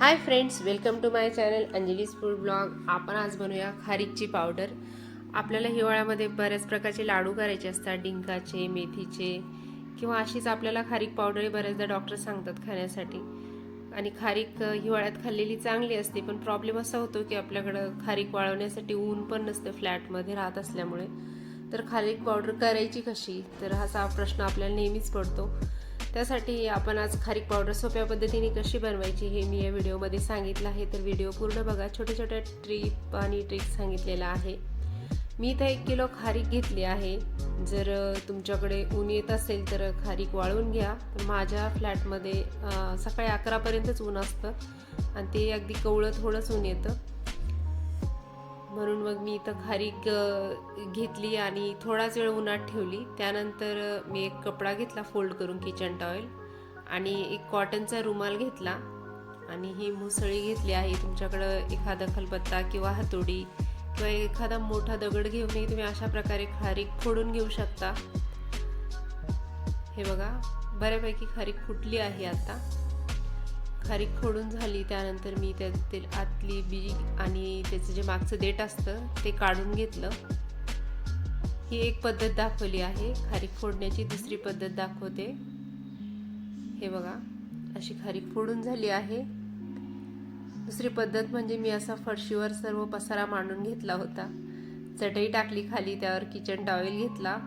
Hi friends welcome to my channel Anjali's food blog. आपण आज बनवूया खारीकची पावडर. आपल्याला हिवाळ्यामध्ये बऱ्याच प्रकारचे लाडू करायचे असतात डिंकाचे मेथीचे किंवा अशीच आपल्याला खारीक पावडर बऱ्याचदा डॉक्टर सांगतात खाण्यासाठी. आणि खारीक हिवाळ्यात खाल्लेली चांगली असते पण प्रॉब्लेम असा होतो की आपल्याकडं खारीक वाळवण्यासाठी ऊन पण नसतं फ्लॅटमध्ये राहत असल्यामुळे. तर खारीक पावडर करायची कशी? तर असा प्रश्न आपल्याला नेहमीच पडतो. त्यासाठी आपण आज खारीक पावडर सोप्या पद्धतीने कशी बनवायची हे मी या व्हिडिओमध्ये सांगितलं आहे. तर व्हिडिओ पूर्ण बघा. छोट्या छोट्या ट्रिप आणि ट्रिक्स सांगितलेला आहे. मी इथं एक किलो खारीक घेतली आहे. जर तुमच्याकडे ऊन येत असेल तर खारीक वाळून घ्या. तर माझ्या फ्लॅटमध्ये सकाळी अकरापर्यंतच ऊन असतं. आणि ते अगदी कवळं थोडंच ऊन येतं. म्हणून मग मी इथं खारीक घेतली आणि थोडाच वेळ उन्हात ठेवली. त्यानंतर मी एक कपडा घेतला फोल्ड करून किचन टॉवेल आणि एक कॉटनचा रुमाल घेतला आणि ही मुसळी घेतली आहे. तुमच्याकडं एखादा खलबत्ता किंवा हातोडी किंवा एखादा मोठा दगड घेऊनही तुम्ही अशा प्रकारे खारीक फोडून घेऊ शकता. हे बघा बऱ्यापैकी खारीक फुटली आहे आता. खारीक फोडून झाली त्यानंतर मी त्यातील आतली बी आणि त्याचं जे मागचं देठ असतं ते काढून घेतलं. ही एक पद्धत दाखवली आहे. खारीक फोडण्याची दुसरी पद्धत दाखवते. हे बघा अशी खारीक फोडून झाली आहे. दुसरी पद्धत म्हणजे मी असा फरशीवर सर्व पसारा मांडून घेतला होता. चटई टाकली खाली त्यावर किचन टॉवेल घेतला.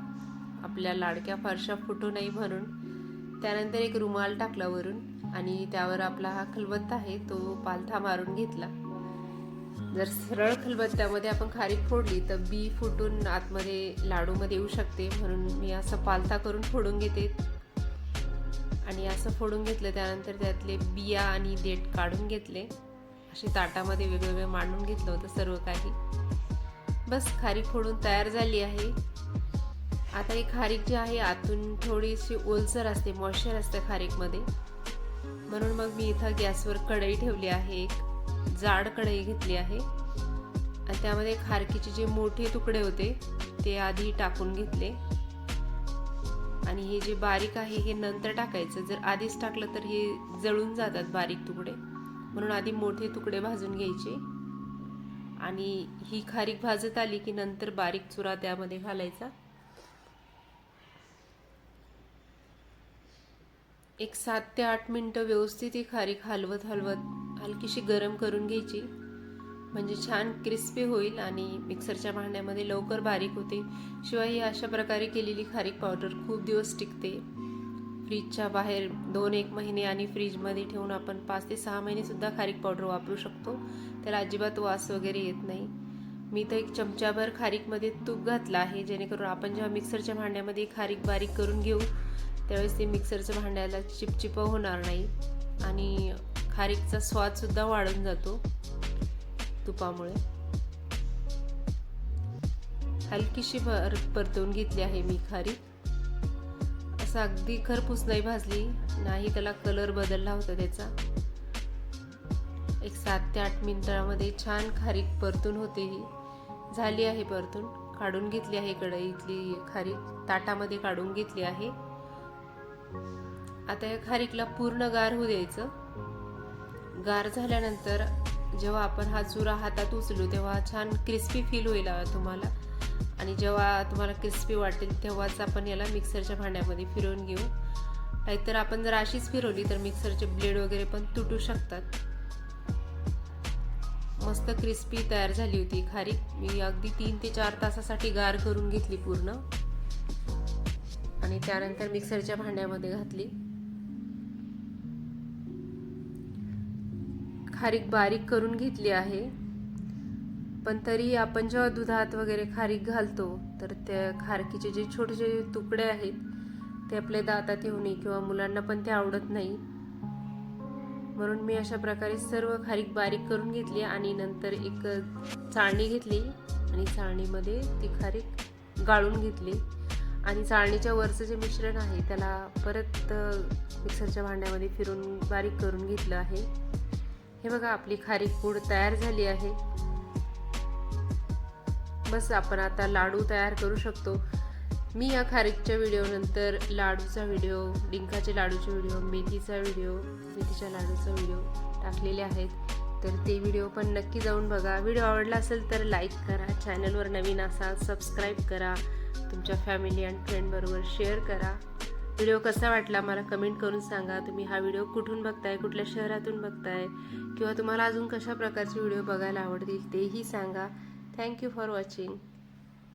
आपल्या लाडक्या फारशा फुटू नाही म्हणून. त्यानंतर एक रुमाल टाकला वरून. आणि त्यावर आपला हा खलबत्ता आहे तो पालथा मारून घेतला. जर सरळ खलबत्त्यामध्ये आपण खारीक फोडली तर बी फुटून आतमध्ये लाडूमध्ये येऊ शकते. म्हणून मी असं पालथा करून फोडून घेते. आणि असं फोडून घेतलं त्यानंतर त्यातले बिया आणि देठ काढून घेतले. असे ताटामध्ये वेगवेगळे मांडून घेतलं होतं सर्व काही. बस खारीक फोडून तयार झाली आहे. आता ही खारीक जी आहे आतून थोडीशी ओलसर असते मॉइश्चर असतं खारीकमध्ये. म्हणून मग मी इथं गॅसवर कढई ठेवली आहे एक जाड कढई घेतली आहे. आणि त्यामध्ये खारकीचे जे मोठे तुकडे होते ते आधी टाकून घेतले. आणि हे जे बारीक आहे हे नंतर टाकायचं. जर आधीच टाकलं तर हे जळून जातात बारीक तुकडे. म्हणून आधी मोठे तुकडे भाजून घ्यायचे. आणि ही खारीक भाजत आली की नंतर बारीक चुरा त्यामध्ये घालायचा. एक सात ते आठ मिनटं व्यवस्थित ही खारीक हलवत हलवत हलकीशी गरम करून घ्यायची. म्हणजे छान क्रिस्पी होईल आणि मिक्सरच्या भांड्यामध्ये लवकर बारीक होते. शिवाय ही अशा प्रकारे केलेली खारीक पावडर खूप दिवस टिकते. फ्रीजच्या बाहेर दोन एक महिने आणि फ्रीजमध्ये ठेवून आपण पाच ते सहा महिनेसुद्धा खारीक पावडर वापरू शकतो. त्याला अजिबात वास वगैरे येत नाही. मी तर एक चमचाभर खारीकमध्ये तूप घातलं आहे जेणेकरून आपण जेव्हा मिक्सरच्या भांड्यामध्ये खारीक बारीक करून घेऊ त्यावेळेस ते मिक्सरच्या भांड्याला चिपचिप होणार नाही आणि खारीकचा स्वादसुद्धा वाढून जातो तुपामुळे. हलकीशी भर परतवून घेतली आहे मी खारीक. असं अगदी खरपूस नाही भाजली नाही त्याला कलर बदलला होता त्याचा. एक सात ते आठ मिनिटामध्ये छान खारीक परतून होते ही. झाली आहे परतून. काढून घेतली आहे कढईतली खारीक. ताटामध्ये काढून घेतली आहे. आता या खारीकला पूर्ण गार होऊ द्यायचं. गार झाल्यानंतर जेव्हा आपण हा चुरा हातात उचलू तेव्हा छान क्रिस्पी फील होईल तुम्हाला. आणि जेव्हा तुम्हाला क्रिस्पी वाटेल तेव्हाच आपण याला मिक्सरच्या भांड्यामध्ये फिरवून घेऊ. नाहीतर आपण जर अशीच फिरवली तर मिक्सरचे ब्लेड वगैरे पण तुटू शकतात. मस्त क्रिस्पी तयार झाली होती खारीक. मी अगदी तीन ते चार तासासाठी गार करून घेतली पूर्ण. आणि त्यानंतर मिक्सरच्या भांड्यामध्ये घातली. खारीक बारीक करून घेतली आहे. पण तरी आपण जेव्हा दुधात वगैरे खारीक घालतो तर त्या खारकीचे जे छोटे तुकडे आहेत ते आपल्या दातात येऊ नये किंवा मुलांना पण ते आवडत नाही. म्हणून मी अशा प्रकारे सर्व खारीक बारीक करून घेतली आणि नंतर एक चाळणी घेतली आणि चाळणीमध्ये ती खारीक गाळून घेतली. आणि चाळणीच्या वरचं जे मिश्रण आहे त्याला परत मिक्सरच्या भांड्यामध्ये फिरून बारीक करून घेतलं आहे. हे बघा आपली खारीक पूड तयार झाली आहे. बस आपण आता लाडू तयार करू शकतो. मी या खारीकच्या व्हिडिओनंतर लाडूचा व्हिडिओ डिंकाचे लाडूचे व्हिडिओ मेथीचा व्हिडिओ मेथीच्या लाडूचा व्हिडिओ टाकलेले आहेत. तर ते व्हिडिओ पण नक्की जाऊन बघा. व्हिडिओ आवडला असेल तर लाईक करा. चॅनलवर नवीन असाल सबस्क्राईब करा. तुमच्या फॅमिली अँड फ्रेंडबरोबर शेअर करा. व्हिडिओ कसा वाटला मला कमेंट करून सांगा. तुम्ही हा व्हिडिओ कुठून बघताय कुठल्या शहरातून बघताय किंवा तुम्हाला अजून कशा प्रकारचे व्हिडिओ बघायला आवडतील तेही सांगा. Thank you for watching